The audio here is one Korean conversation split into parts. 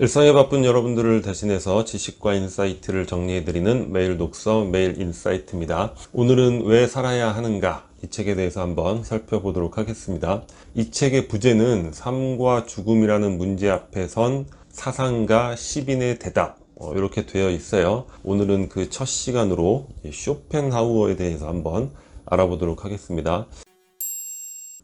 일상에 바쁜 여러분들을 대신해서 지식과 인사이트를 정리해드리는 매일 독서 매일 인사이트입니다. 오늘은 왜 살아야 하는가 이 책에 대해서 한번 살펴보도록 하겠습니다. 이 책의 부제는 삶과 죽음이라는 문제 앞에 선 사상가 시빈의 대답 어, 이렇게 되어 있어요. 오늘은 그 첫 시간으로 쇼펜하우어에 대해서 한번 알아보도록 하겠습니다.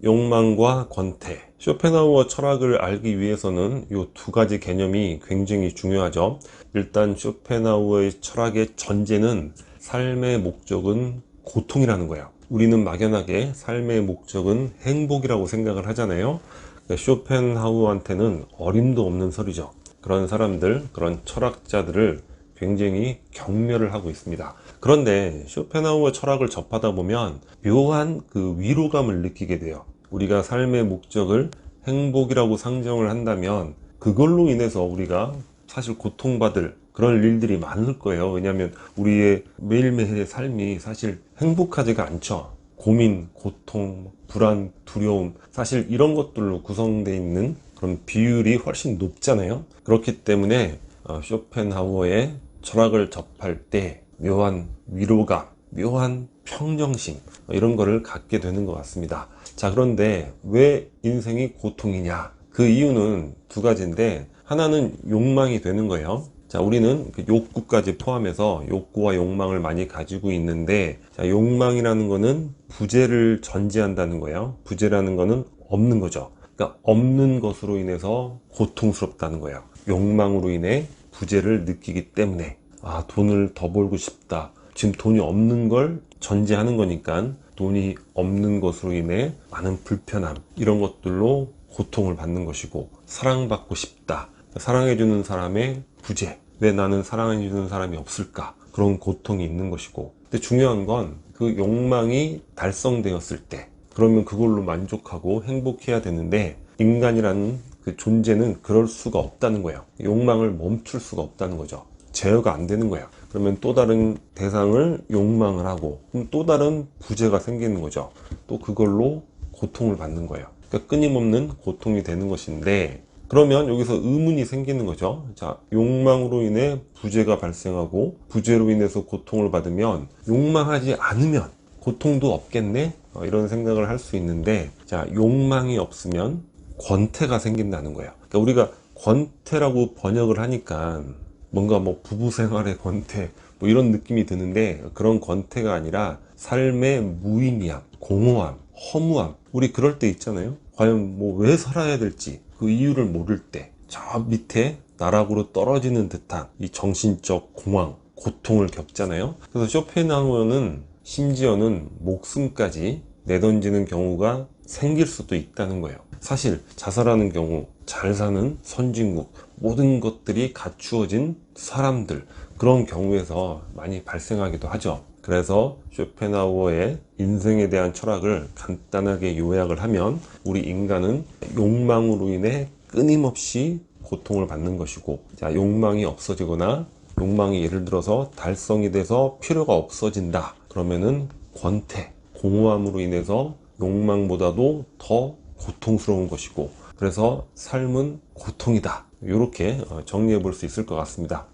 욕망과 권태. 쇼펜하우어 철학을 알기 위해서는 이 두 가지 개념이 굉장히 중요하죠. 일단 쇼펜하우어의 철학의 전제는 삶의 목적은 고통이라는 거예요. 우리는 막연하게 삶의 목적은 행복이라고 생각을 하잖아요. 그러니까 쇼펜하우어한테는 어림도 없는 소리죠. 그런 사람들, 그런 철학자들을 굉장히 경멸을 하고 있습니다. 그런데 쇼펜하우어 철학을 접하다 보면 묘한 그 위로감을 느끼게 돼요. 우리가 삶의 목적을 행복이라고 상정을 한다면 그걸로 인해서 우리가 사실 고통받을 그런 일들이 많을 거예요. 왜냐하면 우리의 매일매일의 삶이 사실 행복하지가 않죠. 고민, 고통, 불안, 두려움, 사실 이런 것들로 구성되어 있는 그런 비율이 훨씬 높잖아요. 그렇기 때문에 어, 쇼펜하우어의 철학을 접할 때 묘한 위로감, 묘한 평정심 이런 거를 갖게 되는 것 같습니다. 자 그런데 왜 인생이 고통이냐? 그 이유는 두 가지인데 하나는 욕망이 되는 거예요. 자, 우리는 그 욕구까지 포함해서 욕구와 욕망을 많이 가지고 있는데, 자, 욕망이라는 거는 부재를 전제한다는 거예요. 부재라는 거는 없는 거죠. 그러니까 없는 것으로 인해서 고통스럽다는 거예요. 욕망으로 인해 부재를 느끼기 때문에 아 돈을 더 벌고 싶다. 지금 돈이 없는 걸 전제하는 거니까 돈이 없는 것으로 인해 많은 불편함 이런 것들로 고통을 받는 것이고 사랑받고 싶다. 사랑해주는 사람의 부재. 왜 나는 사랑해주는 사람이 없을까? 그런 고통이 있는 것이고. 근데 중요한 건 그 욕망이 달성되었을 때 그러면 그걸로 만족하고 행복해야 되는데 인간이라는 그 존재는 그럴 수가 없다는 거예요. 욕망을 멈출 수가 없다는 거죠. 제어가 안 되는 거예요. 그러면 또 다른 대상을 욕망을 하고 그럼 또 다른 부재가 생기는 거죠. 또 그걸로 고통을 받는 거예요. 그러니까 끊임없는 고통이 되는 것인데 그러면 여기서 의문이 생기는 거죠. 자, 욕망으로 인해 부재가 발생하고 부재로 인해서 고통을 받으면 욕망하지 않으면 고통도 없겠네? 어, 이런 생각을 할 수 있는데 자, 욕망이 없으면 권태가 생긴다는 거예요. 그러니까 우리가 권태라고 번역을 하니까 뭔가 뭐 부부 생활의 권태 뭐 이런 느낌이 드는데 그런 권태가 아니라 삶의 무의미함, 공허함, 허무함. 우리 그럴 때 있잖아요. 과연 뭐 왜 살아야 될지 그 이유를 모를 때 저 밑에 나락으로 떨어지는 듯한 이 정신적 공황, 고통을 겪잖아요. 그래서 쇼펜하우어는 심지어는 목숨까지 내던지는 경우가 생길 수도 있다는 거예요. 사실 자살하는 경우 잘 사는 선진국 모든 것들이 갖추어진 사람들 그런 경우에서 많이 발생하기도 하죠. 그래서 쇼펜하우어의 인생에 대한 철학을 간단하게 요약을 하면 우리 인간은 욕망으로 인해 끊임없이 고통을 받는 것이고 자 욕망이 없어지거나 욕망이 예를 들어서 달성이 돼서 필요가 없어진다 그러면은 권태 공허함으로 인해서 욕망보다도 더 고통스러운 것이고 그래서 삶은 고통이다. 이렇게 정리해 볼 수 있을 것 같습니다.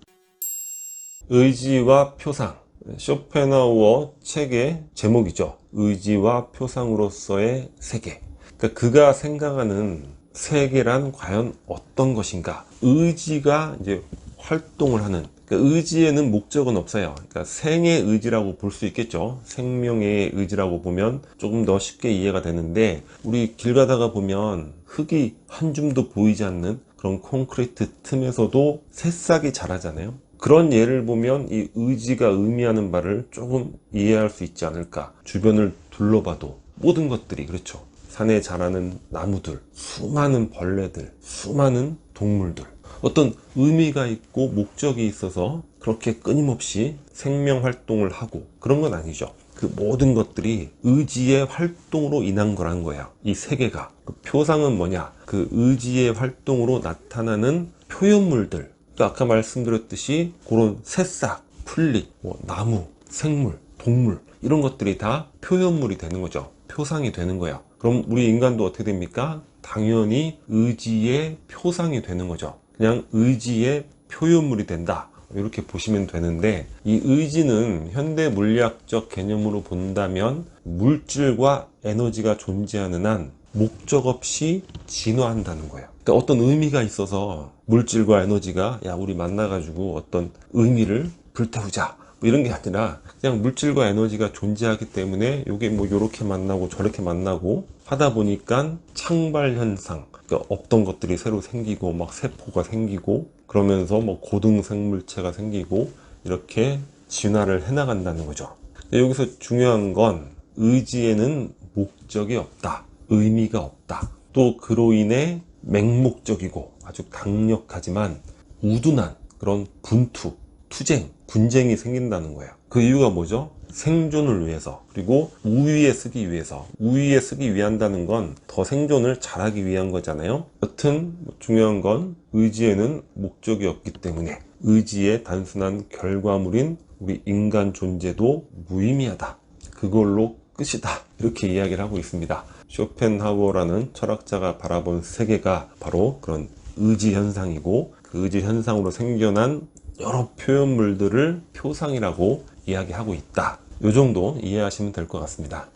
의지와 표상. 쇼펜하우어 책의 제목이죠. 의지와 표상으로서의 세계. 그러니까 그가 생각하는 세계란 과연 어떤 것인가? 의지가 이제 활동을 하는 그러니까 의지에는 목적은 없어요. 그러니까 생의 의지라고 볼 수 있겠죠. 생명의 의지라고 보면 조금 더 쉽게 이해가 되는데 우리 길 가다가 보면 흙이 한 줌도 보이지 않는 그런 콘크리트 틈에서도 새싹이 자라잖아요. 그런 예를 보면 이 의지가 의미하는 바를 조금 이해할 수 있지 않을까. 주변을 둘러봐도 모든 것들이 그렇죠. 산에 자라는 나무들, 수많은 벌레들, 수많은 동물들. 어떤 의미가 있고 목적이 있어서 그렇게 끊임없이 생명 활동을 하고 그런 건 아니죠. 그 모든 것들이 의지의 활동으로 인한 거란 거야. 이 세계가. 그 표상은 뭐냐? 그 의지의 활동으로 나타나는 표현물들. 그 아까 말씀드렸듯이 그런 새싹, 풀잎, 뭐 나무, 생물, 동물 이런 것들이 다 표현물이 되는 거죠. 표상이 되는 거야. 그럼 우리 인간도 어떻게 됩니까? 당연히 의지의 표상이 되는 거죠. 그냥 의지의 표현물이 된다. 이렇게 보시면 되는데 이 의지는 현대 물리학적 개념으로 본다면 물질과 에너지가 존재하는 한 목적 없이 진화한다는 거예요. 그러니까 어떤 의미가 있어서 물질과 에너지가 야 우리 만나 가지고 어떤 의미를 불태우자 뭐 이런 게 아니라 그냥 물질과 에너지가 존재하기 때문에 이게 뭐 이렇게 만나고 저렇게 만나고 하다 보니까 창발 현상 그러니까 없던 것들이 새로 생기고 막 세포가 생기고 그러면서 뭐 고등 생물체가 생기고 이렇게 진화를 해나간다는 거죠. 여기서 중요한 건 의지에는 목적이 없다. 의미가 없다. 또 그로 인해 맹목적이고 아주 강력하지만 우둔한 그런 분투, 투쟁, 분쟁이 생긴다는 거예요. 그 이유가 뭐죠? 생존을 위해서 그리고 우위에 쓰기 위해서 우위에 쓰기 위한다는 건 더 생존을 잘하기 위한 거잖아요. 여튼 중요한 건 의지에는 목적이 없기 때문에 의지의 단순한 결과물인 우리 인간 존재도 무의미하다. 그걸로 끝이다. 이렇게 이야기를 하고 있습니다. 쇼펜하우어라는 철학자가 바라본 세계가 바로 그런 의지 현상이고 그 의지 현상으로 생겨난 여러 표현물들을 표상이라고 이야기하고 있다. 이 정도 이해하시면 될 것 같습니다.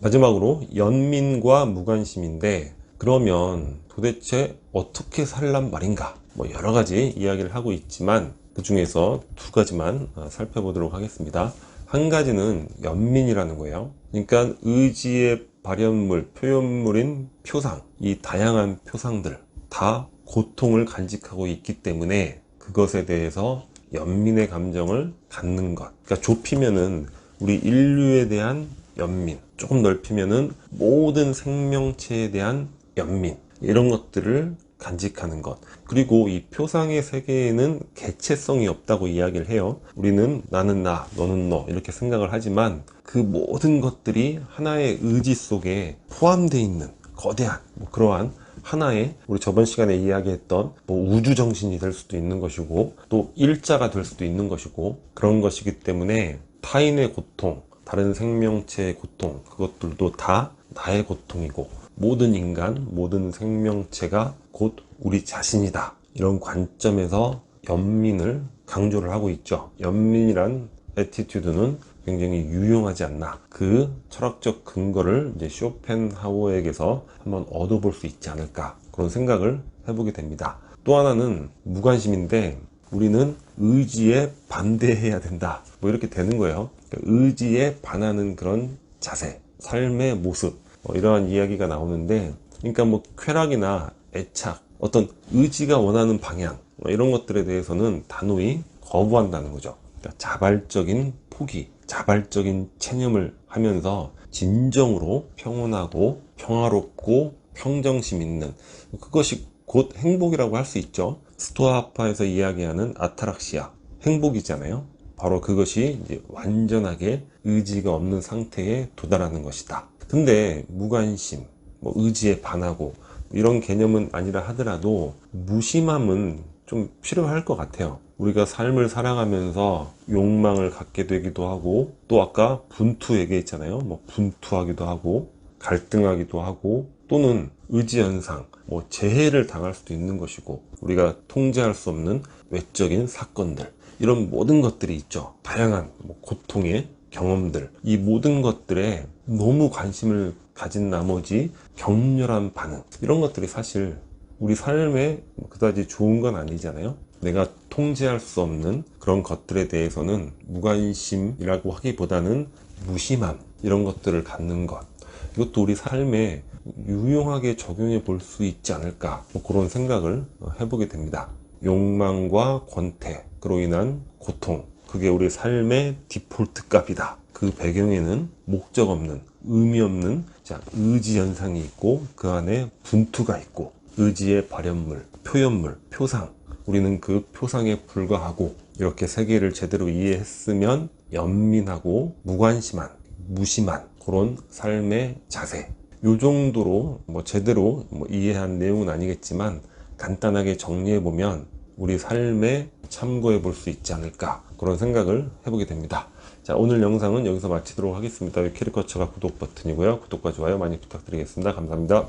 마지막으로 연민과 무관심인데 그러면 도대체 어떻게 살란 말인가? 뭐 여러 가지 이야기를 하고 있지만 그 중에서 두 가지만 어, 살펴보도록 하겠습니다. 한 가지는 연민이라는 거예요. 그러니까 의지의 발현물, 표현물인 표상, 이 다양한 표상들 다 고통을 간직하고 있기 때문에 그것에 대해서 연민의 감정을 갖는 것. 그러니까 좁히면은 우리 인류에 대한 연민, 조금 넓히면은 모든 생명체에 대한 연민, 이런 것들을 간직하는 것. 그리고 이 표상의 세계에는 개체성이 없다고 이야기를 해요. 우리는 나는 나, 너는 너, 이렇게 생각을 하지만 그 모든 것들이 하나의 의지 속에 포함되어 있는 거대한, 뭐 그러한 하나의 우리 저번 시간에 이야기했던 뭐 우주 정신이 될 수도 있는 것이고 또 일자가 될 수도 있는 것이고 그런 것이기 때문에 타인의 고통, 다른 생명체의 고통 그것들도 다 나의 고통이고 모든 인간, 모든 생명체가 곧 우리 자신이다. 이런 관점에서 연민을 강조를 하고 있죠. 연민이란 에티튜드는 굉장히 유용하지 않나. 그 철학적 근거를 이제 쇼펜하우어에게서 한번 얻어볼 수 있지 않을까. 그런 생각을 해보게 됩니다. 또 하나는 무관심인데 우리는 의지에 반대해야 된다. 뭐 이렇게 되는 거예요. 그러니까 의지에 반하는 그런 자세, 삶의 모습, 뭐 이러한 이야기가 나오는데, 그러니까 뭐 쾌락이나 애착, 어떤 의지가 원하는 방향, 뭐 이런 것들에 대해서는 단호히 거부한다는 거죠. 그러니까 자발적인 포기, 자발적인 체념을 하면서 진정으로 평온하고 평화롭고 평정심 있는 그것이 곧 행복이라고 할 수 있죠. 스토아파에서 이야기하는 아타락시아, 행복이잖아요. 바로 그것이 이제 완전하게 의지가 없는 상태에 도달하는 것이다. 근데 무관심, 뭐 의지에 반하고 이런 개념은 아니라 하더라도 무심함은 좀 필요할 것 같아요. 우리가 삶을 살아가면서 욕망을 갖게 되기도 하고 또 아까 분투 얘기했잖아요. 뭐 분투하기도 하고 갈등하기도 하고 또는 의지 현상, 뭐 재해를 당할 수도 있는 것이고 우리가 통제할 수 없는 외적인 사건들 이런 모든 것들이 있죠. 다양한 뭐 고통의 경험들 이 모든 것들에 너무 관심을 가진 나머지 격렬한 반응 이런 것들이 사실 우리 삶에 그다지 좋은 건 아니잖아요. 내가 통제할 수 없는 그런 것들에 대해서는 무관심이라고 하기보다는 무심함 이런 것들을 갖는 것 이것도 우리 삶에 유용하게 적용해 볼 수 있지 않을까 뭐 그런 생각을 해보게 됩니다. 욕망과 권태 그로 인한 고통 그게 우리 삶의 디폴트 값이다. 그 배경에는 목적 없는 의미 없는 자, 의지 현상이 있고 그 안에 분투가 있고 의지의 발현물, 표현물, 표상 우리는 그 표상에 불과하고 이렇게 세계를 제대로 이해했으면 연민하고 무관심한 무심한 그런 삶의 자세 요 정도로 뭐 제대로 뭐 이해한 내용은 아니겠지만 간단하게 정리해 보면 우리 삶에 참고해 볼 수 있지 않을까 그런 생각을 해보게 됩니다. 자 오늘 영상은 여기서 마치도록 하겠습니다. 캐리커처가 구독 버튼이고요. 구독과 좋아요 많이 부탁드리겠습니다. 감사합니다.